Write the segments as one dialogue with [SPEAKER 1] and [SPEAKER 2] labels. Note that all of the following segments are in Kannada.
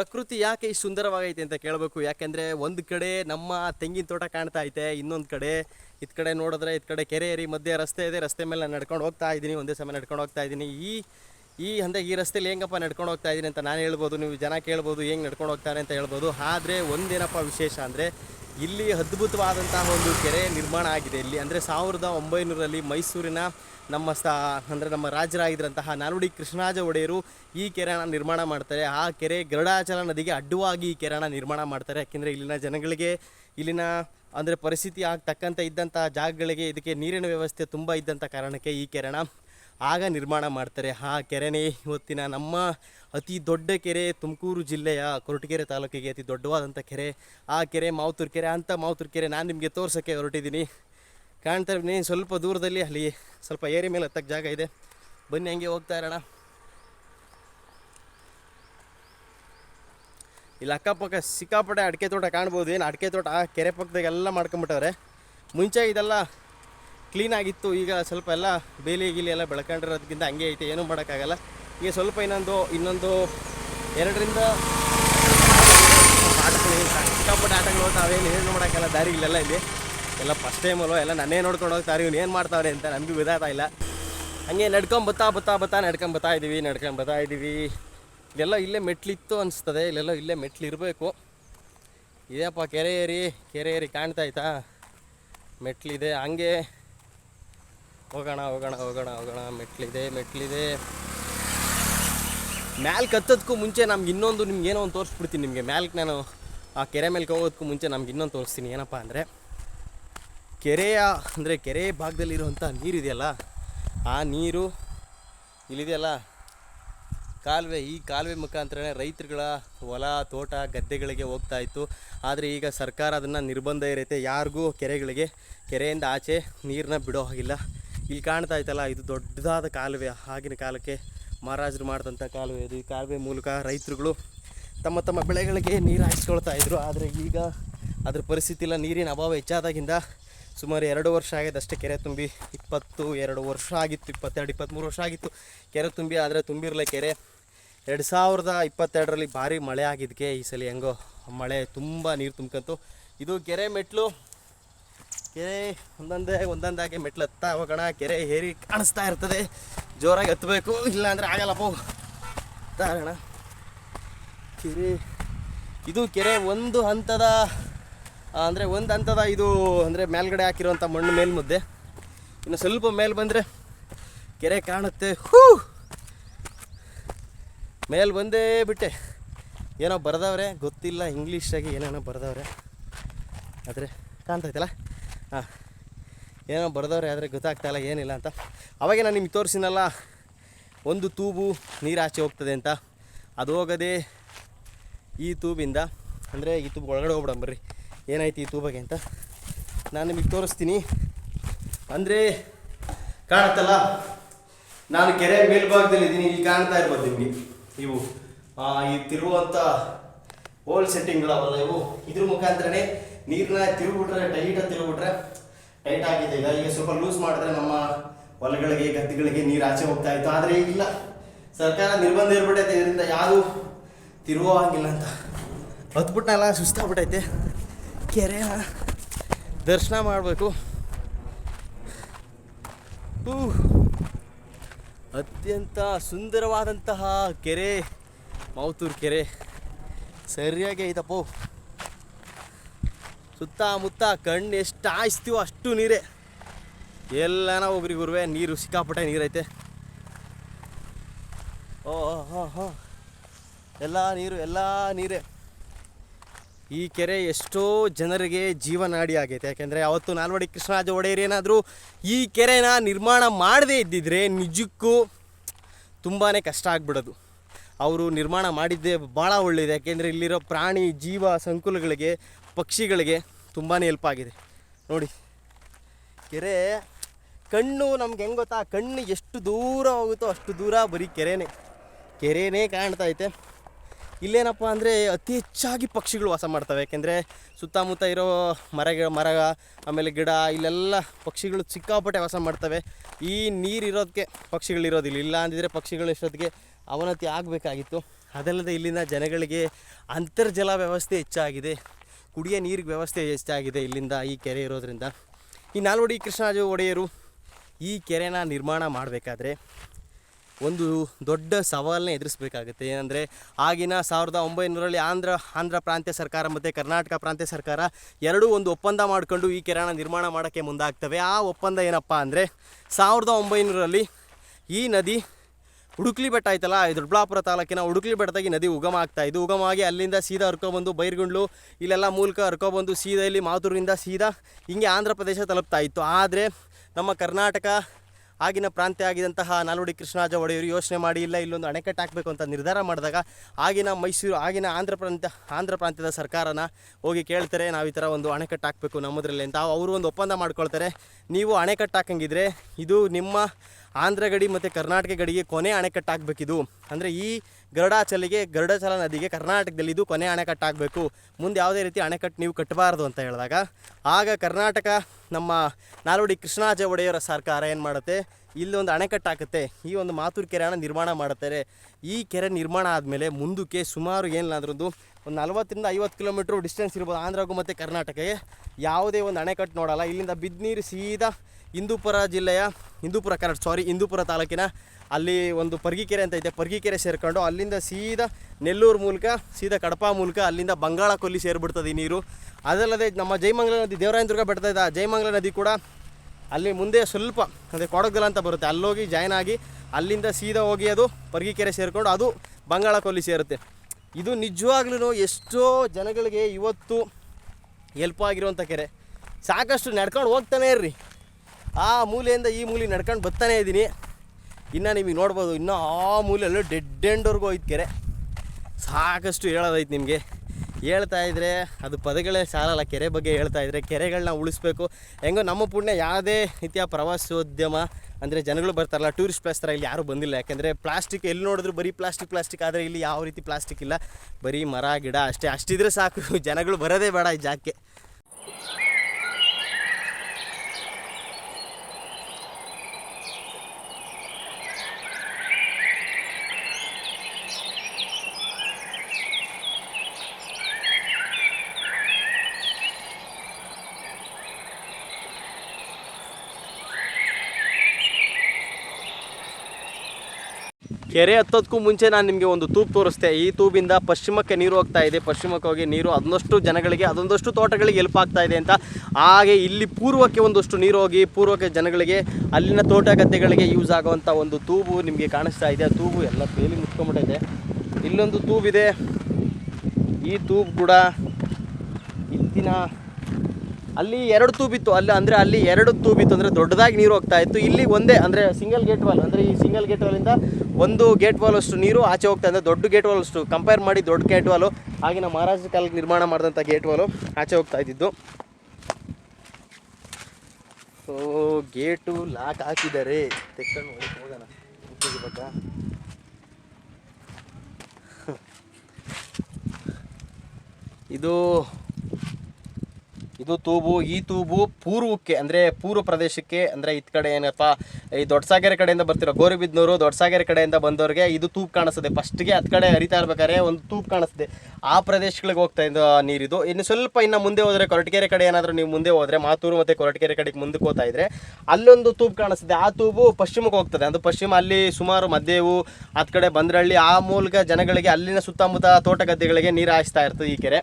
[SPEAKER 1] ಪ್ರಕೃತಿ ಯಾಕೆ ಈ ಸುಂದರವಾಗೈತೆ ಅಂತ ಕೇಳಬೇಕು? ಯಾಕೆಂದರೆ ಒಂದು ಕಡೆ ನಮ್ಮ ತೆಂಗಿನ ತೋಟ ಕಾಣ್ತಾ ಐತೆ, ಇನ್ನೊಂದು ಕಡೆ ಇತ್ ಕಡೆ ನೋಡಿದ್ರೆ ಇತ್ ಕಡೆ ಕೆರೆ ಏರಿ ಮಧ್ಯೆ ರಸ್ತೆ ಇದೆ, ರಸ್ತೆ ಮೇಲೆ ನಾನು ನಡ್ಕೊಂಡು ಹೋಗ್ತಾ ಇದ್ದೀನಿ, ಒಂದೇ ಸಮಯ ನಡ್ಕೊಂಡು ಹೋಗ್ತಾ ಇದ್ದೀನಿ. ಈ ಈ ಅಂದರೆ ಈ ರಸ್ತೆಯಲ್ಲಿ ಹೆಂಗಪ್ಪ ನಡ್ಕೊಂಡು ಹೋಗ್ತಾ ಇದ್ದೀನಿ ಅಂತ ನಾನು ಹೇಳ್ಬೋದು, ನೀವು ಜನ ಕೇಳ್ಬೋದು, ಹೆಂಗೆ ನಡ್ಕೊಂಡು ಹೋಗ್ತಾರೆ ಅಂತ ಹೇಳ್ಬೋದು. ಆದರೆ ಒಂದೇನಪ್ಪ ವಿಶೇಷ ಅಂದರೆ ಇಲ್ಲಿ ಅದ್ಭುತವಾದಂತಹ ಒಂದು ಕೆರೆ ನಿರ್ಮಾಣ ಆಗಿದೆ ಇಲ್ಲಿ. ಅಂದರೆ ಸಾವಿರದ ಒಂಬೈನೂರಲ್ಲಿ ಮೈಸೂರಿನ ನಮ್ಮ ಸ, ಅಂದರೆ ನಮ್ಮ ರಾಜರಾಗಿದ್ದಂತಹ ನಾಲ್ವಡಿ ಕೃಷ್ಣರಾಜ ಒಡೆಯರು ಈ ಕೆರೆನ ನಿರ್ಮಾಣ ಮಾಡ್ತಾರೆ. ಆ ಕೆರೆ ಗರುಡಾಚಲ ನದಿಗೆ ಅಡ್ಡವಾಗಿ ಈ ಕೆರೆನ ನಿರ್ಮಾಣ ಮಾಡ್ತಾರೆ. ಯಾಕೆಂದರೆ ಇಲ್ಲಿನ ಜನಗಳಿಗೆ ಇಲ್ಲಿನ, ಅಂದರೆ ಪರಿಸ್ಥಿತಿ ಆಗ್ತಕ್ಕಂಥ ಇದ್ದಂಥ ಜಾಗಗಳಿಗೆ ಇದಕ್ಕೆ ನೀರಿನ ವ್ಯವಸ್ಥೆ ತುಂಬ ಇದ್ದಂಥ ಕಾರಣಕ್ಕೆ ಈ ಕೆರೆನ ಆಗ ನಿರ್ಮಾಣ ಮಾಡ್ತಾರೆ. ಆ ಕೆರೆನೇ ಇವತ್ತಿನ ನಮ್ಮ ಅತಿ ದೊಡ್ಡ ಕೆರೆ ತುಮಕೂರು ಜಿಲ್ಲೆಯ ಕೊರಟಗೆರೆ ತಾಲೂಕಿಗೆ ಅತಿ ದೊಡ್ಡವಾದಂಥ ಕೆರೆ. ಆ ಕೆರೆ ಮಾವುತೂರು ಕೆರೆ ಅಂತ ಮಾವುತೂರು ಕೆರೆ ನಾನು ನಿಮಗೆ ತೋರ್ಸೋಕ್ಕೆ ಹೊರಟಿದ್ದೀನಿ. ಕಾಣ್ತಾ ಇದ್ದೀನಿ ಸ್ವಲ್ಪ ದೂರದಲ್ಲಿ ಅಲ್ಲಿ ಸ್ವಲ್ಪ ಏರಿ ಮೇಲೆ ಹತ್ತಕ್ಕೆ ಜಾಗ ಇದೆ. ಬನ್ನಿ, ಹಂಗೆ ಹೋಗ್ತಾ ಇರೋಣ. ಇಲ್ಲಿ ಅಕ್ಕಪಕ್ಕ ಸಿಕ್ಕಾಪಟ್ಟೆ ಅಡಿಕೆ ತೋಟ ಕಾಣ್ಬೋದು. ಏನು ಅಡಿಕೆ ತೋಟ ಆ ಕೆರೆ ಪಕ್ಕದಾಗೆಲ್ಲ ಮಾಡ್ಕೊಂಬಿಟ್ಟವ್ರೆ. ಮುಂಚೆ ಇದೆಲ್ಲ ಕ್ಲೀನ್ ಆಗಿತ್ತು. ಈಗ ಸ್ವಲ್ಪ ಎಲ್ಲ ಬೇಲಿ ಗೀಲಿ ಎಲ್ಲ ಬೆಳ್ಕೊಂಡಿರೋದ್ಕಿಂತ ಹಂಗೆ ಐತೆ. ಏನೂ ಮಾಡೋಕ್ಕಾಗಲ್ಲ. ಈಗ ಸ್ವಲ್ಪ ಇನ್ನೊಂದು ಇನ್ನೊಂದು ಎರಡರಿಂದ ಆಟಗಳು ಸಿಕ್ಕಾಪಟ್ಟೆ ಆಟಗಳು ನಾವೇನು ಏನು ಮಾಡೋಕ್ಕಲ್ಲ ದಾರಿಗಳೆಲ್ಲ ಇಲ್ಲಿ. ಎಲ್ಲ ಫಸ್ಟ್ ಟೈಮ್ ಅಲ್ವ? ಎಲ್ಲ ನನ್ನೇ ನೋಡ್ಕೊಂಡು ಹೋಗ್ತಾರೆ ಇವ್ನು ಏನು ಮಾಡ್ತಾವ್ರೆ ಅಂತ ನಮಗೂ ಗೊತ್ತಾಗ್ತಾ ಇಲ್ಲ. ಹಂಗೆ ನಡ್ಕೊಂಡ್ ಬತ್ತಾ ಬತ್ತಾ ಬತ್ತಾ ನಡ್ಕೊಂಡ್ ಬತ್ತಾ ಇದ್ದೀವಿ, ನಡ್ಕೊಂಡು ಬತ್ತಾ ಇದ್ದೀವಿ. ಇಲ್ಲೆಲ್ಲ ಇಲ್ಲೇ ಮೆಟ್ಲಿತ್ತು ಅನಿಸ್ತದೆ. ಇಲ್ಲೆಲ್ಲ ಇಲ್ಲೇ ಮೆಟ್ಲು ಇರಬೇಕು. ಇದೆಯಪ್ಪ ಕೆರೆ ಏರಿ? ಕೆರೆ ಏರಿ ಕಾಣ್ತಾ ಆಯ್ತಾ ಮೆಟ್ಲಿದೆ ಹಂಗೆ ಹೋಗೋಣ ಹೋಗೋಣ ಹೋಗೋಣ ಹೋಗೋಣ. ಮೆಟ್ಲಿದೆ ಮೆಟ್ಲಿದೆ. ಮ್ಯಾಲ್ ಕತ್ತೋದಕ್ಕೂ ಮುಂಚೆ ನಮ್ಗೆ ಇನ್ನೊಂದು ನಿಮ್ಗೆ ಏನೋ ಒಂದು ತೋರಿಸ್ಬಿಡ್ತೀನಿ ನಿಮಗೆ. ಮ್ಯಾಲ್ಗೆ ನಾನು ಆ ಕೆರೆ ಮೇಲೆ ಹೋಗೋದಕ್ಕೂ ಮುಂಚೆ ನಮ್ಗೆ ಇನ್ನೊಂದು ತೋರಿಸ್ತೀನಿ. ಏನಪ್ಪ ಅಂದರೆ, ಕೆರೆಯ, ಅಂದರೆ ಕೆರೆ ಭಾಗದಲ್ಲಿರುವಂಥ ನೀರಿದೆಯಲ್ಲ, ಆ ನೀರು ಇಲ್ಲಿದೆಯಲ್ಲ, ಕಾಲುವೆ, ಈ ಕಾಲುವೆ ಮುಖಾಂತರನೇ ರೈತರುಗಳ ಹೊಲ, ತೋಟ, ಗದ್ದೆಗಳಿಗೆ ಹೋಗ್ತಾ ಇತ್ತು. ಆದರೆ ಈಗ ಸರ್ಕಾರ ಅದನ್ನು ನಿರ್ಬಂಧ ಇರುತ್ತೆ ಯಾರಿಗೂ ಕೆರೆಗಳಿಗೆ, ಕೆರೆಯಿಂದ ಆಚೆ ನೀರನ್ನ ಬಿಡೋ ಹಾಗಿಲ್ಲ. ಇಲ್ಲಿ ಕಾಣ್ತಾ ಇತ್ತಲ್ಲ, ಇದು ದೊಡ್ಡದಾದ ಕಾಲುವೆ. ಆಗಿನ ಕಾಲಕ್ಕೆ ಮಹಾರಾಜರು ಮಾಡಿದಂಥ ಕಾಲುವೆ ಇದು. ಈ ಕಾಲುವೆ ಮೂಲಕ ರೈತರುಗಳು ತಮ್ಮ ತಮ್ಮ ಬೆಳೆಗಳಿಗೆ ನೀರು ಹಾಯಿಸ್ಕೊಳ್ತಾ ಇದ್ರು. ಆದರೆ ಈಗ ಅದ್ರ ಪರಿಸ್ಥಿತಿ ಇಲ್ಲ ನೀರಿನ ಅಭಾವ ಹೆಚ್ಚಾದಾಗಿಂದ ಸುಮಾರು ಎರಡು ವರ್ಷ ಆಗಿದೆ ಅಷ್ಟೇ ಕೆರೆ ತುಂಬಿ. ಇಪ್ಪತ್ತು, ಎರಡು ವರ್ಷ ಆಗಿತ್ತು, ಇಪ್ಪತ್ತೆರಡು ಇಪ್ಪತ್ತ್ಮೂರು ವರ್ಷ ಆಗಿತ್ತು ಕೆರೆ ತುಂಬಿ. ಆದರೆ ತುಂಬಿರಲ್ಲ ಕೆರೆ. ಎರಡು ಸಾವಿರದ ಇಪ್ಪತ್ತೆರಡರಲ್ಲಿ ಭಾರಿ ಮಳೆ ಆಗಿದ್ದಕ್ಕೆ ಈ ಸಲ ಹೆಂಗೋ ಮಳೆ ತುಂಬ ನೀರು ತುಂಬ್ಕಂತು. ಇದು ಕೆರೆ ಮೆಟ್ಲು ಕೆರೆ ಒಂದೊಂದೇ, ಒಂದೊಂದಾಗಿ ಮೆಟ್ಲು ಹತ್ತಾ ಹೋಗೋಣ. ಕೆರೆ ಹೇರಿ ಕಾಣಿಸ್ತಾ ಇರ್ತದೆ. ಜೋರಾಗಿ ಹತ್ತಬೇಕು ಇಲ್ಲ ಅಂದರೆ ಆಗಲ್ಲಪ್ಪ. ಹೋಗೋಣ ಕೆರೆ. ಇದು ಕೆರೆ ಒಂದು ಹಂತದ ಅಂದರೆ ಒಂದು ಹಂತದ ಇದು, ಅಂದರೆ ಮೇಲ್ಗಡೆ ಹಾಕಿರುವಂಥ ಮಣ್ಣು ಮೇಲ್ಮುದ್ದೆ. ಇನ್ನು ಸ್ವಲ್ಪ ಮೇಲೆ ಬಂದರೆ ಕೆರೆ ಕಾಣುತ್ತೆ. ಹೂ! ಮೇಲೆ ಬಂದೇ ಬಿಟ್ಟೆ. ಏನೋ ಬರ್ದವ್ರೆ. ಗೊತ್ತಿಲ್ಲ ಇಂಗ್ಲೀಷಾಗಿ ಏನೇನೋ ಬರ್ದವ್ರೆ. ಆದರೆ ಕಾಣ್ತೈತಲ್ಲ ಏನೋ ಬರೆದವ್ರೆ, ಆದರೆ ಗೊತ್ತಾಗ್ತಾ ಇಲ್ಲ, ಏನಿಲ್ಲ ಅಂತ. ಅವಾಗೆ ನಾನು ನಿಮ್ಗೆ ತೋರಿಸಿನಲ್ಲ ಒಂದು ತೂಬು ನೀರು ಆಚೆ ಹೋಗ್ತದೆ ಅಂತ. ಅದು ಹೋಗದೆ ಈ ತೂಬಿಂದ, ಅಂದರೆ ಈ ತೂಬು ಒಳಗಡೆ ಹೋಗ್ಬಿಡಮ್ ಬರ್ರಿ. ಏನಾಯ್ತು ಈ ತೂಬಗೆ ಅಂತ. ನಾನು ನಿಮಗೆ ತೋರಿಸ್ತೀನಿ. ಅಂದರೆ, ಕಾಣುತ್ತಲ್ಲ, ನಾನು ಕೆರೆ ಮೇಲ್ಭಾಗದಲ್ಲಿ ಇದ್ದೀನಿ, ಇಲ್ಲಿ ಕಾಣ್ತಾ ಇರ್ಬೋದು ನಿಮಗೆ ಇವು. ಈ ತಿರುವಂಥ ಓಲ್ಡ್ ಸೆಟ್ಟಿಂಗ್ಗಳವಲ್ಲ ಇವು. ಇದ್ರ ಮುಖಾಂತರನೇ ನೀರನ್ನ ತಿರುಗ್ಬಿಟ್ರೆ ಟೈಟಾಗಿ ತಿರುಗ್ಬಿಟ್ರೆ ಟೈಟ್ ಆಗಿದೆ. ಈಗ ಈಗ ಸ್ವಲ್ಪ ಲೂಸ್ ಮಾಡಿದ್ರೆ ನಮ್ಮ ಹೊಲಗಳಿಗೆ, ಗದ್ದೆಗಳಿಗೆ ನೀರು ಆಚೆ ಹೋಗ್ತಾ ಇತ್ತು. ಆದರೆ ಇಲ್ಲ. ಸರ್ಕಾರ ನಿರ್ಬಂಧ ಇರ್ಬಿಟ್ಟೈತೆ. ಇದರಿಂದ ಯಾರು ತಿರುಗೋ ಹಾಗಿಲ್ಲ ಅಂತ. ಹತ್ಬಿಟ್ನಲ್ಲ ಸುಸ್ತಾಗ್ಬಿಟ್ಟೈತೆ. ಕೆರೆ ದರ್ಶನ ಮಾಡಬೇಕು. ಅತ್ಯಂತ ಸುಂದರವಾದಂತಹ ಕೆರೆ ಮಾವುತೂರು ಕೆರೆ. ಸರಿಯಾಗಿ ಐತಪ್ಪೋ ಸುತ್ತಮುತ್ತ ಕಣ್ಣು ಎಷ್ಟು ಹಾಯಿಸ್ತೀವೋ ಅಷ್ಟು ನೀರೇ. ಎಲ್ಲನ ಒಬ್ರಿಗುರ್ವೆ ಗುರುವೆ, ನೀರು ಸಿಕ್ಕಾಪಟ್ಟೆ ನೀರೈತೆ. ಓ ಹೋ ಹೋ. ಎಲ್ಲ ನೀರು, ಎಲ್ಲ ನೀರೇ. ಈ ಕೆರೆ ಎಷ್ಟೋ ಜನರಿಗೆ ಜೀವನಾಡಿ ಆಗೈತೆ. ಯಾಕೆಂದರೆ ಅವತ್ತು ನಾಲ್ವಡಿ ಕೃಷ್ಣರಾಜ ಒಡೆಯರ್ ಏನಾದರೂ ಈ ಕೆರೆನ ನಿರ್ಮಾಣ ಮಾಡದೇ ಇದ್ದಿದ್ರೆ ನಿಜಕ್ಕೂ ತುಂಬಾ ಕಷ್ಟ ಆಗ್ಬಿಡೋದು. ಅವರು ನಿರ್ಮಾಣ ಮಾಡಿದ್ದೇ ಭಾಳ ಒಳ್ಳೆಯದು ಯಾಕೆಂದರೆ ಇಲ್ಲಿರೋ ಪ್ರಾಣಿ, ಜೀವ, ಸಂಕುಲಗಳಿಗೆ ಪಕ್ಷಿಗಳಿಗೆ ತುಂಬಾ ಹೆಲ್ಪ್ ಆಗಿದೆ. ನೋಡಿ, ಕೆರೆ, ಕಣ್ಣು ನಮ್ಗೆ ಹೆಂಗೆ ಗೊತ್ತಾ? ಕಣ್ಣು ಎಷ್ಟು ದೂರ ಹೋಗುತ್ತೋ ಅಷ್ಟು ದೂರ ಬರೀ ಕೆರೆನೇ. ಕೆರೆನೇ ಕಾಣ್ತಾ ಐತೆ. ಇಲ್ಲೇನಪ್ಪ ಅಂದರೆ ಅತಿ ಹೆಚ್ಚಾಗಿ ಪಕ್ಷಿಗಳು ವಾಸ ಮಾಡ್ತವೆ. ಯಾಕೆಂದರೆ ಸುತ್ತಮುತ್ತ ಇರೋ ಮರ ಮರ, ಆಮೇಲೆ ಗಿಡ, ಇಲ್ಲೆಲ್ಲ ಪಕ್ಷಿಗಳು ಸಿಕ್ಕಾಪಟ್ಟೆ ವಾಸ ಮಾಡ್ತವೆ. ಈ ನೀರು ಇರೋದಕ್ಕೆ ಪಕ್ಷಿಗಳಿರೋದಿಲ್ಲ. ಇಲ್ಲ ಅಂದಿದ್ರೆ ಪಕ್ಷಿಗಳು ಇಷ್ಟೊತ್ತಿಗೆ ಅವನತಿ ಆಗಬೇಕಾಗಿತ್ತು. ಅದಲ್ಲದೆ ಇಲ್ಲಿನ ಜನಗಳಿಗೆ ಅಂತರ್ಜಲ ವ್ಯವಸ್ಥೆ ಹೆಚ್ಚಾಗಿದೆ. ಕುಡಿಯೋ ನೀರಿಗೆ ವ್ಯವಸ್ಥೆ ಹೆಚ್ಚಾಗಿದೆ ಇಲ್ಲಿಂದ ಈ ಕೆರೆ ಇರೋದ್ರಿಂದ. ಈ ನಾಲ್ವಡಿ ಕೃಷ್ಣರಾಜ ಒಡೆಯರು ಈ ಕೆರೆನ ನಿರ್ಮಾಣ ಮಾಡಬೇಕಾದ್ರೆ ಒಂದು ದೊಡ್ಡ ಸವಾಲನ್ನ ಎದುರಿಸಬೇಕಾಗುತ್ತೆ. ಏನಂದರೆ ಆಗಿನ ಸಾವಿರದ ಒಂಬೈನೂರಲ್ಲಿ ಆಂಧ್ರ ಆಂಧ್ರ ಪ್ರಾಂತ್ಯ ಸರ್ಕಾರ ಮತ್ತು ಕರ್ನಾಟಕ ಪ್ರಾಂತ್ಯ ಸರ್ಕಾರ ಎರಡೂ ಒಂದು ಒಪ್ಪಂದ ಮಾಡಿಕೊಂಡು ಈ ಕೆರೆನ ನಿರ್ಮಾಣ ಮಾಡೋಕ್ಕೆ ಮುಂದಾಗ್ತವೆ. ಆ ಒಪ್ಪಂದ ಏನಪ್ಪ ಅಂದರೆ ಸಾವಿರದ ಒಂಬೈನೂರಲ್ಲಿ ಈ ನದಿ ಹುಡುಕ್ಲಿ ಬೆಟ್ಟ ಆಯ್ತಲ್ಲ ದೊಡ್ಡಬಳ್ಳಾಪುರ ತಾಲೂಕಿನ ಹುಡುಕ್ಲಿ ಬೆಟ್ಟದಾಗಿ ನದಿ ಉಗಮ ಆಗ್ತಾ ಇದ್ದು ಉಗಮ ಆಗಿ ಅಲ್ಲಿಂದ ಸೀದಾ ಹರ್ಕೊಬಂದು ಬೈರ್ಗುಂಡ್ಲು, ಇಲ್ಲೆಲ್ಲ ಮೂಲಕ ಹರ್ಕೊಬಂದು ಸೀದಾ ಇಲ್ಲಿ ಮಾತೂರಿಂದ ಸೀದಾ ಹಿಂಗೆ ಆಂಧ್ರ ಪ್ರದೇಶ ತಲುಪ್ತಾ ಇತ್ತು. ಆದರೆ ನಮ್ಮ ಕರ್ನಾಟಕ ಆಗಿನ ಪ್ರಾಂತ್ಯ ಆಗಿದಂತಹ ನಾಲ್ವಡಿ ಕೃಷ್ಣರಾಜ ಒಡೆಯರು ಯೋಚನೆ ಮಾಡಿ, ಇಲ್ಲ, ಇಲ್ಲೊಂದು ಅಣೆಕಟ್ಟು ಹಾಕಬೇಕು ಅಂತ ನಿರ್ಧಾರ ಮಾಡಿದಾಗ ಆಗಿನ ಮೈಸೂರು, ಆಗಿನ ಆಂಧ್ರ ಪ್ರಾಂತ್ಯ, ಆಂಧ್ರ ಪ್ರಾಂತ್ಯದ ಸರ್ಕಾರನ ಹೋಗಿ ಕೇಳ್ತಾರೆ, ನಾವು ಈ ಥರ ಒಂದು ಅಣೆಕಟ್ಟು ಹಾಕಬೇಕು ನಮ್ಮದ್ರಲ್ಲಿ ಅಂತ. ಅವರು ಒಂದು ಒಪ್ಪಂದ ಮಾಡ್ಕೊಳ್ತಾರೆ, ನೀವು ಅಣೆಕಟ್ಟು ಹಾಕಂಗಿದ್ರೆ ಇದು ನಿಮ್ಮ ಆಂಧ್ರ ಗಡಿ ಮತ್ತು ಕರ್ನಾಟಕ ಗಡಿಗೆ ಕೊನೆ ಅಣೆಕಟ್ಟು ಹಾಕಬೇಕಿದು. ಅಂದರೆ ಈ ಗರುಡಾಚಲಿಗೆ, ಗರುಡಾಚಲ ನದಿಗೆ ಕರ್ನಾಟಕದಲ್ಲಿ ಇದು ಕೊನೆ ಅಣೆಕಟ್ಟು ಹಾಕಬೇಕು ಮುಂದೆ ಯಾವುದೇ ರೀತಿ ಅಣೆಕಟ್ಟು ನೀವು ಕಟ್ಟಬಾರ್ದು ಅಂತ ಹೇಳಿದಾಗ, ಆಗ ಕರ್ನಾಟಕ ನಮ್ಮ ನಾಲ್ವಡಿ ಕೃಷ್ಣರಾಜ ಒಡೆಯರ ಸರ್ಕಾರ ಏನು ಮಾಡುತ್ತೆ? ಇಲ್ಲೊಂದು ಅಣೆಕಟ್ಟು ಹಾಕುತ್ತೆ ಈ ಒಂದು ಮಾತೂರು ಕೆರೆಯನ್ನು ನಿರ್ಮಾಣ ಮಾಡುತ್ತಾರೆ. ಈ ಕೆರೆ ನಿರ್ಮಾಣ ಆದಮೇಲೆ ಮುಂದಕ್ಕೆ ಸುಮಾರು ಏನಿಲ್ಲ ಒಂದು ನಲ್ವತ್ತರಿಂದ ಐವತ್ತು ಕಿಲೋಮೀಟ್ರ್ ಡಿಸ್ಟೆನ್ಸ್ ಇರ್ಬೋದು ಆಂಧ್ರಗೂ ಮತ್ತು ಕರ್ನಾಟಕಕ್ಕೆ. ಯಾವುದೇ ಒಂದು ಅಣೆಕಟ್ಟು ನೋಡಲ್ಲ. ಇಲ್ಲಿಂದ ಬಿದ್ನೀರು ಸೀದಾ ಹಿಂದೂಪುರ ಜಿಲ್ಲೆಯ ಹಿಂದೂಪುರ ಕರ್ನಾಟಕ, ಸಾರಿ ಹಿಂದೂಪುರ ತಾಲೂಕಿನ ಅಲ್ಲಿ ಒಂದು ಪರ್ಗಿಕೆರೆ ಅಂತ ಐತೆ ಪರ್ಗಿಕೆರೆ ಸೇರ್ಕೊಂಡು ಅಲ್ಲಿಂದ ಸೀದಾ ನೆಲ್ಲೂರು ಮೂಲಕ, ಸೀದಾ ಕಡಪ ಮೂಲಕ ಅಲ್ಲಿಂದ ಬಂಗಾಳ ಕೊಲ್ಲಿ ಸೇರಿಬಿಡ್ತದೆ ಈ ನೀರು. ಅದಲ್ಲದೆ ನಮ್ಮ ಜಯಮಂಗಲ ನದಿ, ದೇವರಾಯನದುರ್ಗ ಬೆಟ್ಟದ ಜಯಮಂಗಲ ನದಿ ಕೂಡ ಅಲ್ಲಿ ಮುಂದೆ ಸ್ವಲ್ಪ ಅಂದರೆ ಕೊಡಗಲ ಅಂತ ಬರುತ್ತೆ. ಅಲ್ಲೋಗಿ ಜಾಯ್ನ್ ಆಗಿ ಅಲ್ಲಿಂದ ಸೀದಾ ಹೋಗಿ ಅದು ಪರ್ಗಿಕೆರೆ ಸೇರಿಕೊಂಡು ಅದು ಬಂಗಾಳ ಕೊಲ್ಲಿ ಸೇರುತ್ತೆ. ಇದು ನಿಜವಾಗ್ಲೂ ಎಷ್ಟೋ ಜನಗಳಿಗೆ ಇವತ್ತು ಹೆಲ್ಪ್ ಆಗಿರುವಂಥ ಕೆರೆ. ಸಾಕಷ್ಟು ನಡ್ಕೊಂಡು ಹೋಗ್ತಾನೆ ಇರ್ರಿ. ಆ ಮೂಲೆಯಿಂದ ಈ ಮೂಲೆ ನಡ್ಕೊಂಡು ಬರ್ತಾನೆ ಇದ್ದೀನಿ ಇನ್ನು ನಿಮಗೆ ನೋಡ್ಬೋದು, ಇನ್ನು ಆ ಮೂಲೆಯಲ್ಲೂ ಡೆಡ್ ಎಂಡ್ವರೆಗೂ ಹೋಯ್ತು ಕೆರೆ. ಸಾಕಷ್ಟು ಹೇಳೋದೈತೆ ನಿಮಗೆ. ಹೇಳ್ತಾ ಇದ್ದರೆ ಅದು ಪದಗಳೇ ಸಾಲಲ್ಲ, ಕೆರೆ ಬಗ್ಗೆ ಹೇಳ್ತಾ ಇದ್ದರೆ ಕೆರೆಗಳನ್ನ ಉಳಿಸ್ಬೇಕು. ಹೆಂಗೋ ನಮ್ಮ ಪುಣ್ಯ ಯಾವುದೇ ರೀತಿಯ ಪ್ರವಾಸೋದ್ಯಮ ಅಂದರೆ ಜನಗಳು ಬರ್ತಾರಲ್ಲ ಟೂರಿಸ್ಟ್ ಪ್ಲೇಸ್ ಥರ ಇಲ್ಲಿ ಯಾರೂ ಬಂದಿಲ್ಲ. ಯಾಕೆಂದರೆ ಪ್ಲಾಸ್ಟಿಕ್ ಎಲ್ಲಿ ನೋಡಿದ್ರು ಬರೀ ಪ್ಲಾಸ್ಟಿಕ್ ಪ್ಲಾಸ್ಟಿಕ್, ಆದರೆ ಇಲ್ಲಿ ಯಾವ ರೀತಿ ಪ್ಲಾಸ್ಟಿಕ್ ಇಲ್ಲ. ಬರೀ ಮರ, ಗಿಡ ಅಷ್ಟೇ. ಅಷ್ಟಿದ್ರೆ ಸಾಕು, ಜನಗಳು ಬರೋದೇ ಬೇಡ ಈ ಜಾಗಕ್ಕೆ. ಕೆರೆ ಹತ್ತೋದಕ್ಕೂ ಮುಂಚೆ ನಾನು ನಿಮಗೆ ಒಂದು ತೂಬು ತೋರಿಸ್ತೆ. ಈ ತೂಬಿಂದ ಪಶ್ಚಿಮಕ್ಕೆ ನೀರು ಹೋಗ್ತಾ ಇದೆ. ಪಶ್ಚಿಮಕ್ಕೆ ಹೋಗಿ ನೀರು ಅದೊಂದಷ್ಟು ಜನಗಳಿಗೆ, ಅದೊಂದಷ್ಟು ತೋಟಗಳಿಗೆ ಹೆಲ್ಪ್ ಆಗ್ತಾ ಇದೆ ಅಂತ. ಹಾಗೆ ಇಲ್ಲಿ ಪೂರ್ವಕ್ಕೆ ಒಂದಷ್ಟು ನೀರು ಹೋಗಿ, ಪೂರ್ವಕ್ಕೆ ಜನಗಳಿಗೆ, ಅಲ್ಲಿನ ತೋಟ ಗದ್ದೆಗಳಿಗೆ ಯೂಸ್ ಆಗುವಂಥ ಒಂದು ತೂಬು ನಿಮಗೆ ಕಾಣಿಸ್ತಾ ಇದೆ. ಆ ತೂಬು ಎಲ್ಲ ಬೇಲಿ ಮುಟ್ಕೊಂಡ್ಬಿಟ್ಟಿದೆ ಇಲ್ಲೊಂದು ತೂಬಿದೆ. ಈ ತೂಬ್ ಕೂಡ ಇತ್ತಿನ ಅಲ್ಲಿ ಎರಡು ತೂಬಿತ್ತು. ಅಲ್ಲಿ ಅಂದರೆ ಅಲ್ಲಿ ಎರಡು ತೂಬಿತ್ತು. ಅಂದರೆ ದೊಡ್ಡದಾಗಿ ನೀರು ಹೋಗ್ತಾ ಇತ್ತು. ಇಲ್ಲಿ ಒಂದೇ ಅಂದರೆ ಸಿಂಗಲ್ ಗೇಟ್ ವಾಲ್ ಅಂದರೆ ಈ ಸಿಂಗಲ್ ಗೇಟ್ ವಾಲಿಂದ ಒಂದು ಗೇಟ್ ವಾಲ್ ಅಷ್ಟು ನೀರು ಆಚೆ ಹೋಗ್ತಾ ಇದೆ. ದೊಡ್ಡ ಗೇಟ್ ವಾಲ್ ಅಷ್ಟು ಕಂಪೇರ್ ಮಾಡಿ ದೊಡ್ಡ ಗೇಟ್ ವಾಲು ಆಗಿನ ಮಹಾರಾಜ ಕಾಲಕ್ಕೆ ನಿರ್ಮಾಣ ಮಾಡಿದಂಥ ಗೇಟ್ ವಾಲು ಆಚೆ ಹೋಗ್ತಾ ಇದ್ದಿದ್ದು. ಸೊ ಗೇಟು ಲಾಕ್ ಹಾಕಿದ್ದಾರೆ. ತೆಕ್ಕೊಂಡು ಹೋಗೋಣ. ಇದು ಇದು ತೂಬು, ಈ ತೂಬು ಪೂರ್ವಕ್ಕೆ, ಅಂದರೆ ಪೂರ್ವ ಪ್ರದೇಶಕ್ಕೆ, ಅಂದರೆ ಇತ್ ಕಡೆ ಏನಪ್ಪ ಈ ದೊಡ್ಡಸಾಗರ ಕಡೆಯಿಂದ ಬರ್ತಿರೋ ಗೋರಿಬಿದ್ನೂರು, ದೊಡ್ಡಸಾಗರ ಕಡೆಯಿಂದ ಬಂದವ್ರಿಗೆ ಇದು ತೂಪ್ ಕಾಣಿಸ್ತದೆ. ಫಸ್ಟ್ಗೆ ಹತ್ತು ಕಡೆ ಹರಿತಾ ಇರ್ಬೇಕಾದ್ರೆ ಒಂದು ತೂಪ್ ಕಾಣಿಸ್ತದೆ. ಆ ಪ್ರದೇಶಗಳಿಗೆ ಹೋಗ್ತಾ ಇದ್ದ ನೀರಿದು ಇನ್ನು ಸ್ವಲ್ಪ ಇನ್ನು ಮುಂದೆ ಹೋದರೆ ಕೊರಟಗೆರೆ ಕಡೆ ಏನಾದರೂ ನೀವು ಮುಂದೆ ಹೋದರೆ, ಮಾತೂರು ಮತ್ತು ಕೊರಟಗೆರೆ ಕಡೆಗೆ ಮುಂದಕ್ಕೆ ಹೋಗ್ತಾ ಇದ್ರೆ, ಅಲ್ಲೊಂದು ತೂಪ್ ಕಾಣಿಸ್ತದೆ. ಆ ತೂಬು ಪಶ್ಚಿಮಕ್ಕೆ ಹೋಗ್ತದೆ. ಅದು ಪಶ್ಚಿಮ ಅಲ್ಲಿ ಸುಮಾರು ಮದ್ದೇವು ಹತ್ತು ಕಡೆ ಬಂದ್ರಳ್ಳಿ ಆ ಮೂಲಕ ಜನಗಳಿಗೆ ಅಲ್ಲಿನ ಸುತ್ತಮುತ್ತ ತೋಟ ಗದ್ದೆಗಳಿಗೆ ನೀರು ಹಾಯಿಸ್ತಾ ಇರ್ತದೆ ಈ ಕೆರೆ.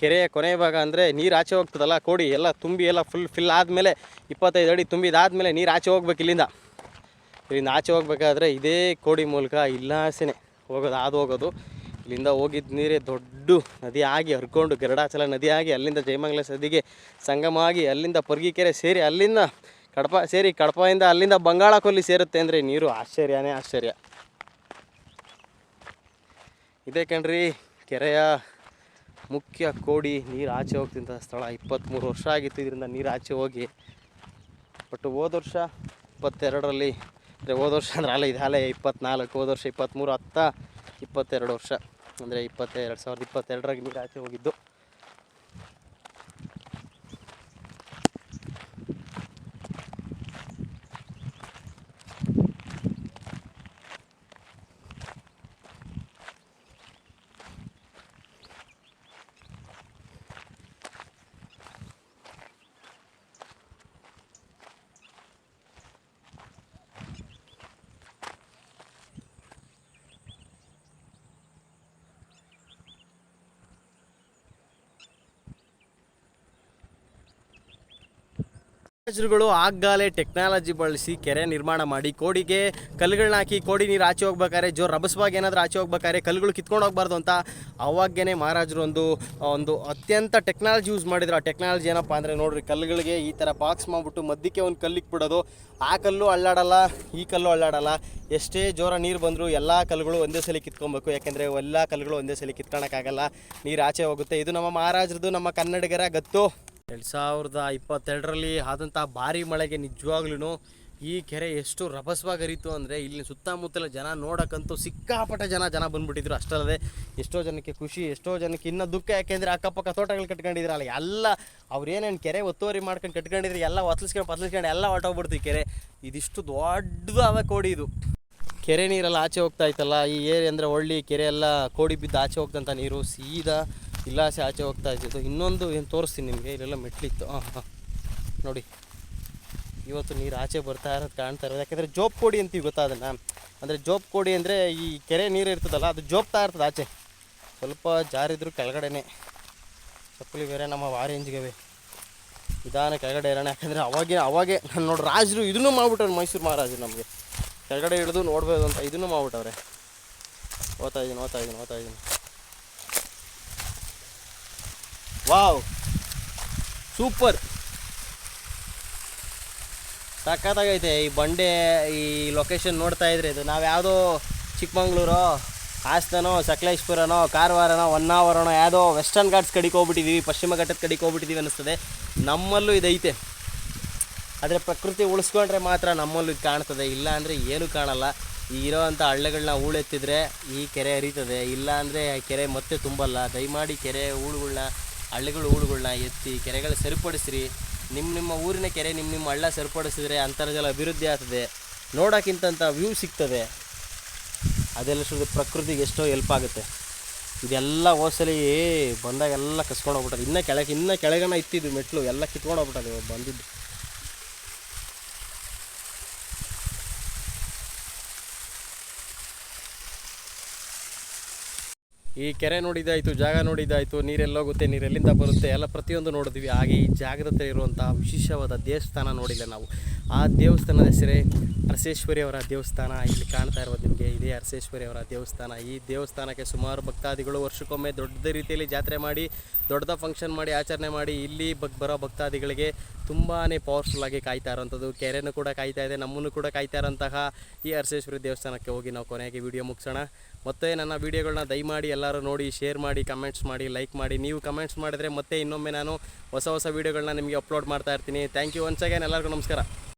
[SPEAKER 1] ಕೆರೆಯ ಕೊನೆಯ ಭಾಗ ಅಂದರೆ ನೀರು ಆಚೆ ಹೋಗ್ತದಲ್ಲ, ಕೋಡಿ ಎಲ್ಲ ತುಂಬಿ ಎಲ್ಲ ಫುಲ್ ಫಿಲ್ ಆದಮೇಲೆ ಇಪ್ಪತ್ತೈದು ಅಡಿ ತುಂಬಿದಾದಮೇಲೆ ನೀರು ಆಚೆ ಹೋಗ್ಬೇಕು ಇಲ್ಲಿಂದ. ಇಲ್ಲಿಂದ ಆಚೆ ಹೋಗ್ಬೇಕಾದ್ರೆ ಇದೇ ಕೋಡಿ ಮೂಲಕ ಇಲ್ಲಾಸೆನೆ ಹೋಗೋದು ಹಾದು ಹೋಗೋದು. ಇಲ್ಲಿಂದ ಹೋಗಿದ್ದ ನೀರೇ ದೊಡ್ಡ ನದಿ ಆಗಿ ಹರ್ಕೊಂಡು ಗರಡಾಚಲ ನದಿ ಆಗಿ ಅಲ್ಲಿಂದ ಜಯಮಂಗಲ ನದಿಗೆ ಸಂಗಮ ಆಗಿ ಅಲ್ಲಿಂದ ಪರ್ಗಿಕೆರೆ ಸೇರಿ ಅಲ್ಲಿಂದ ಕಡಪ, ಸೇರಿ ಕಡಪದಿಂದ ಅಲ್ಲಿಂದ ಬಂಗಾಳ ಕೊಲ್ಲಿ ಸೇರುತ್ತೆ ಅಂದರೆ ನೀರು ಆಶ್ಚರ್ಯನೇ ಆಶ್ಚರ್ಯ. ಇದೇ ಕಣ್ರಿ, ಕೆರೆಯ ಮುಖ್ಯ ಕೋಡಿ ನೀರು ಆಚೆ ಹೋಗ್ತಿದ್ದ ಸ್ಥಳ. ಇಪ್ಪತ್ತ್ಮೂರು ವರ್ಷ ಆಗಿತ್ತು ಇದರಿಂದ ನೀರು ಆಚೆ ಹೋಗಿ. ಬಟ್ ಹೋದ ವರ್ಷ ಇಪ್ಪತ್ತೆರಡರಲ್ಲಿ, ಅಂದರೆ ಹೋದ ವರ್ಷ ಅಂದರೆ ಅಲ್ಲ, ಇದು ಅಲ್ಲೇ ಇಪ್ಪತ್ನಾಲ್ಕು, ಹೋದ ವರ್ಷ ಇಪ್ಪತ್ತ್ಮೂರು ಹತ್ತ ಇಪ್ಪತ್ತೆರಡು ವರ್ಷ. ಅಂದರೆ ಇಪ್ಪತ್ತೆರಡು, ಸಾವಿರದ ಇಪ್ಪತ್ತೆರಡರಾಗ ನೀರು ಆಚೆ ಹೋಗಿದ್ದು. ಮಹಾರಾಜರುಗಳು ಆಗ್ಗಾಲೆ ಟೆಕ್ನಾಲಜಿ ಬಳಸಿ ಕೆರೆ ನಿರ್ಮಾಣ ಮಾಡಿ ಕೋಡಿಗೆ ಕಲ್ಲುಗಳನ್ನ ಹಾಕಿ ಕೋಡಿ ನೀರು ಆಚೆ ಹೋಗ್ಬೇಕಾದ್ರೆ ಜೋರು ರಭಸವಾಗಿ ಏನಾದರೂ ಆಚೆ ಹೋಗ್ಬೇಕಾದ್ರೆ ಕಲ್ಲುಗಳು ಕಿತ್ಕೊಂಡು ಹೋಗ್ಬಾರ್ದು ಅಂತ ಅವಾಗೇ ಮಹಾರಾಜರು ಒಂದು ಒಂದು ಅತ್ಯಂತ ಟೆಕ್ನಾಲಜಿ ಯೂಸ್ ಮಾಡಿದ್ರು. ಆ ಟೆಕ್ನಾಲಜಿ ಏನಪ್ಪ ಅಂದರೆ ನೋಡ್ರಿ, ಕಲ್ಲುಗಳಿಗೆ ಈ ಥರ ಬಾಕ್ಸ್ ಮಾಡಿಬಿಟ್ಟು ಮಧ್ಯಕ್ಕೆ ಒಂದು ಕಲ್ಲಿಗೆ ಬಿಡೋದು ಆ ಕಲ್ಲು ಅಳ್ಳಾಡಲ್ಲ ಈ ಕಲ್ಲು ಅಳ್ಳಾಡಲ್ಲ ಎಷ್ಟೇ ಜೋರ ನೀರು ಬಂದರೂ ಎಲ್ಲ ಕಲ್ಲುಗಳು ಒಂದೇ ಸಲ ಕಿತ್ಕೊಬೇಕು. ಯಾಕೆಂದರೆ ಎಲ್ಲ ಕಲ್ಲುಗಳು ಒಂದೇ ಸಲ ಕಿತ್ಕೊಳಕ್ಕಾಗಲ್ಲ. ನೀರು ಆಚೆ ಹೋಗುತ್ತೆ. ಇದು ನಮ್ಮ ಮಹಾರಾಜರದು ನಮ್ಮ ಕನ್ನಡಿಗರ ಗತ್ತು. ಎರಡು ಸಾವಿರದ ಇಪ್ಪತ್ತೆರಡರಲ್ಲಿ ಆದಂಥ ಭಾರಿ ಮಳೆಗೆ ನಿಜವಾಗ್ಲೂ ಈ ಕೆರೆ ಎಷ್ಟು ರಭಸವಾಗಿ ಹರಿತು ಅಂದರೆ ಇಲ್ಲಿ ಸುತ್ತಮುತ್ತಲ ಜನ ನೋಡೋಕ್ಕಂತೂ ಸಿಕ್ಕಾಪಟ್ಟೆ ಜನ ಜನ ಬಂದ್ಬಿಟ್ಟಿದ್ರು. ಅಷ್ಟಲ್ಲದೆ ಎಷ್ಟೋ ಜನಕ್ಕೆ ಖುಷಿ, ಎಷ್ಟೋ ಜನಕ್ಕೆ ಇನ್ನೂ ದುಃಖ. ಯಾಕೆಂದರೆ ಅಕ್ಕಪಕ್ಕ ತೋಟಗಳು ಅಲ್ಲಿ ಎಲ್ಲ ಅವ್ರೇನೇನು ಕೆರೆ ಒತ್ತುವರಿ ಮಾಡ್ಕೊಂಡು ಕಟ್ಕೊಂಡಿದ್ರು, ಎಲ್ಲ ಒತ್ತಲಿಸ್ಕೊಂಡು ಪತ್ಲಿಸ್ಕೊಂಡು ಎಲ್ಲ ಹೊಟ್ಟೋಗ್ಬಿಡ್ತು ಕೆರೆ. ಇದಿಷ್ಟು ದೊಡ್ಡದು ಅವ ಕೋಡಿ ಇದು. ಕೆರೆ ನೀರೆಲ್ಲ ಆಚೆ ಹೋಗ್ತಾ ಇತ್ತಲ್ಲ, ಈ ಏರಿ ಅಂದರೆ ಒಳ್ಳೆ ಕೆರೆ ಎಲ್ಲ ಕೋಡಿ ಬಿದ್ದು ಆಚೆ ಹೋಗ್ತಂಥ ನೀರು, ಸೀದಾ ಇಲ್ಲಾಸೆ ಆಚೆ ಹೋಗ್ತಾ ಇದ್ದಿದ್ದು ಇನ್ನೊಂದು ಏನು ತೋರಿಸ್ತೀನಿ ನಿಮಗೆ. ಇಲ್ಲೆಲ್ಲ ಮೆಟ್ಲಿತ್ತು. ಹಾಂ ಹಾಂ. ನೋಡಿ. ಇವತ್ತು ನೀರು ಆಚೆ ಬರ್ತಾ ಇರೋದು ಕಾಣ್ತಾ ಇರೋದು. ಯಾಕೆಂದರೆ ಜೋಪ್ ಕೋಡಿ ಅಂತೀವಿ ಗೊತ್ತಾ ಅದನ್ನು? ಅಂದರೆ ಜೋಪ್ ಕೋಡಿ ಅಂದರೆ ಈ ಕೆರೆ ನೀರು ಇರ್ತದಲ್ಲ, ಅದು ಜೋಪ್ತಾ ಇರ್ತದೆ ಆಚೆ. ಸ್ವಲ್ಪ ಜಾರಿದ್ರು ಕೆಳಗಡೆನೆ. ಚಪ್ಪಲಿ ಬೇರೆ ನಮ್ಮ ಆರೆಂಜ್ಗವೆ ನಿಧಾನ ಕೆಳಗಡೆ ಇರೋಣ. ಯಾಕಂದರೆ ಅವಾಗೆ ಅವಾಗೆ ನಾನು ನೋಡಿ ರಾಜರು ಇದನ್ನು ಮಾಡ್ಬಿಟ್ಟವ್ರು, ಮೈಸೂರು ಮಹಾರಾಜರು ನಮಗೆ. ಕೆಳಗಡೆ ಹಿಡಿದು ನೋಡ್ಬೋದು ಅಂತ ಇದನ್ನು ಮಾಡ್ಬಿಟ್ಟವ್ರೆ. ಓದ್ತಾ ಇದ್ದೀನಿ ಓದ್ತಾ ಇದ್ದೀನಿ ಓದ್ತಾ ಇದ್ದೀನಿ ವಾವ್. ಸೂಪರ್. ಸಖತ್ತಾಗೈತೆ ಈ ಬಂಡೆ, ಈ ಲೊಕೇಶನ್ ನೋಡ್ತಾ ಇದ್ರೆ ಇದು. ನಾವು ಯಾವುದೋ ಚಿಕ್ಕಮಂಗ್ಳೂರು ಹಾಸನೋ ಸಕಲೇಶ್ಪುರನೋ, ಕಾರವಾರನೋ, ಹೊನ್ನಾವರನೋ, ಯಾವುದೋ ವೆಸ್ಟರ್ನ್ ಘಾಟ್ಸ್ ಕಡೆಗೆ ಹೋಗ್ಬಿಟ್ಟಿದ್ದೀವಿ ಪಶ್ಚಿಮ ಘಟ್ಟದ ಕಡೆಗೆ ಹೋಗ್ಬಿಟ್ಟಿದ್ದೀವಿ ಅನ್ನಿಸ್ತದೆ. ನಮ್ಮಲ್ಲೂ ಇದೈತೆ. ಆದರೆ ಪ್ರಕೃತಿ ಉಳಿಸ್ಕೊಂಡ್ರೆ ಮಾತ್ರ ನಮ್ಮಲ್ಲೂ ಇದು ಕಾಣ್ತದೆ. ಇಲ್ಲ ಅಂದರೆ ಏನೂ ಕಾಣಲ್ಲ. ಈ ಇರೋವಂಥ ಹಳ್ಳೆಗಳನ್ನ ಹೂಳೆತ್ತಿದ್ರೆ ಈ ಕೆರೆ ಹರಿತದೆ. ಇಲ್ಲ ಅಂದರೆ ಕೆರೆ ಮತ್ತೆ ತುಂಬಲ್ಲ. ದಯಮಾಡಿ ಕೆರೆ ಹೂಳುಗಳ್ನ ಹಳ್ಳಿಗಳು ಹೂಳುಗಳ್ನ ಎತ್ತಿ ಕೆರೆಗಳ ಸರಿಪಡಿಸ್ರಿ. ನಿಮ್ಮ ನಿಮ್ಮ ಊರಿನ ಕೆರೆ ನಿಮ್ಮ ನಿಮ್ಮ ಹಳ್ಳ ಸರಿಪಡಿಸಿದ್ರೆ ಅಂತರ್ಜಲ ಅಭಿವೃದ್ಧಿ ಆಗ್ತದೆ. ನೋಡೋಕ್ಕಿಂತ ವ್ಯೂ ಸಿಗ್ತದೆ. ಅದೆಲ್ಲ ಸುಳ್ಳು ಪ್ರಕೃತಿಗೆ ಎಷ್ಟೋ ಹೆಲ್ಪ್ ಆಗುತ್ತೆ. ಇದೆಲ್ಲ ಹೋಸಲಿ ಬಂದಾಗೆಲ್ಲ ಕಸ್ಕೊಂಡು ಹೋಗ್ಬಿಟ್ಟಾರೆ ಇನ್ನೂ ಕೆಳಗೆ, ಇನ್ನೂ ಕೆಳಗನ ಇತ್ತಿದ್ದು ಮೆಟ್ಲು ಎಲ್ಲ ಕಿತ್ಕೊಂಡು ಹೋಗ್ಬಿಟ್ಟಾರೆ ಬಂದಿದ್ದು. ಈ ಕೆರೆ ನೋಡಿದ್ದಾಯಿತು, ಜಾಗ ನೋಡಿದ್ದಾಯಿತು ನೀರೆಲ್ಲೋಗುತ್ತೆ ನೀರೆಲ್ಲಿಂದ ಬರುತ್ತೆ, ಎಲ್ಲ ಪ್ರತಿಯೊಂದು ನೋಡಿದ್ವಿ. ಹಾಗೆ ಈ ಜಾಗದ ಹತ್ರ ಇರುವಂತಹ ವಿಶೇಷವಾದ ದೇವಸ್ಥಾನ ನೋಡಿಲ್ಲ ನಾವು. ಆ ದೇವಸ್ಥಾನದ ಹೆಸರೇ ಅರಸೇಶ್ವರಿ ಅವರ ದೇವಸ್ಥಾನ. ಇಲ್ಲಿ ಕಾಣ್ತಾ ಇರೋದು ನಿಮಗೆ ಇದೇ ಅರಸೇಶ್ವರಿ ಅವರ ದೇವಸ್ಥಾನ. ಈ ದೇವಸ್ಥಾನಕ್ಕೆ ಸುಮಾರು ಭಕ್ತಾದಿಗಳು ವರ್ಷಕ್ಕೊಮ್ಮೆ ದೊಡ್ಡದ ರೀತಿಯಲ್ಲಿ ಜಾತ್ರೆ ಮಾಡಿ, ದೊಡ್ಡದ ಫಂಕ್ಷನ್ ಮಾಡಿ, ಆಚರಣೆ ಮಾಡಿ, ಇಲ್ಲಿ ಬಗ್ ಬರೋ ಭಕ್ತಾದಿಗಳಿಗೆ ತುಂಬಾ ಪವರ್ಫುಲ್ ಆಗಿ ಕಾಯ್ತಾ ಇರೋಂಥದ್ದು ಕೆರೆನೂ ಕೂಡ ಕಾಯ್ತಾ ಇದೆ, ನಮ್ಮನ್ನು ಕೂಡ ಕಾಯ್ತಾ ಇರೋಂತಹ ಈ ಅರಸೇಶ್ವರಿ ದೇವಸ್ಥಾನಕ್ಕೆ ಹೋಗಿ ನಾವು ಕೊನೆಗೆ ವಿಡಿಯೋ ಮುಗಿಸೋಣ. ಮತ್ತೆ ನನ್ನ ವೀಡಿಯೋಗಳನ್ನ ದಯಮಾಡಿ ಎಲ್ಲರೂ ನೋಡಿ ಶೇರ್ ಮಾಡಿ ಕಮೆಂಟ್ಸ್ ಮಾಡಿ ಲೈಕ್ ಮಾಡಿ. ನೀವು ಕಮೆಂಟ್ಸ್ ಮಾಡಿದರೆ ಮತ್ತೆ ಇನ್ನೊಮ್ಮೆ ನಾನು ಹೊಸ ಹೊಸ ವೀಡಿಯೋಗಳನ್ನ ನಿಮಗೆ ಅಪ್ಲೋಡ್ ಮಾಡ್ತಾ ಇರ್ತೀನಿ. ಥ್ಯಾಂಕ್ ಯು ಒನ್ಸ್ ಅಗೇನ್ ಎಲ್ಲರಿಗೂ ನಮಸ್ಕಾರ.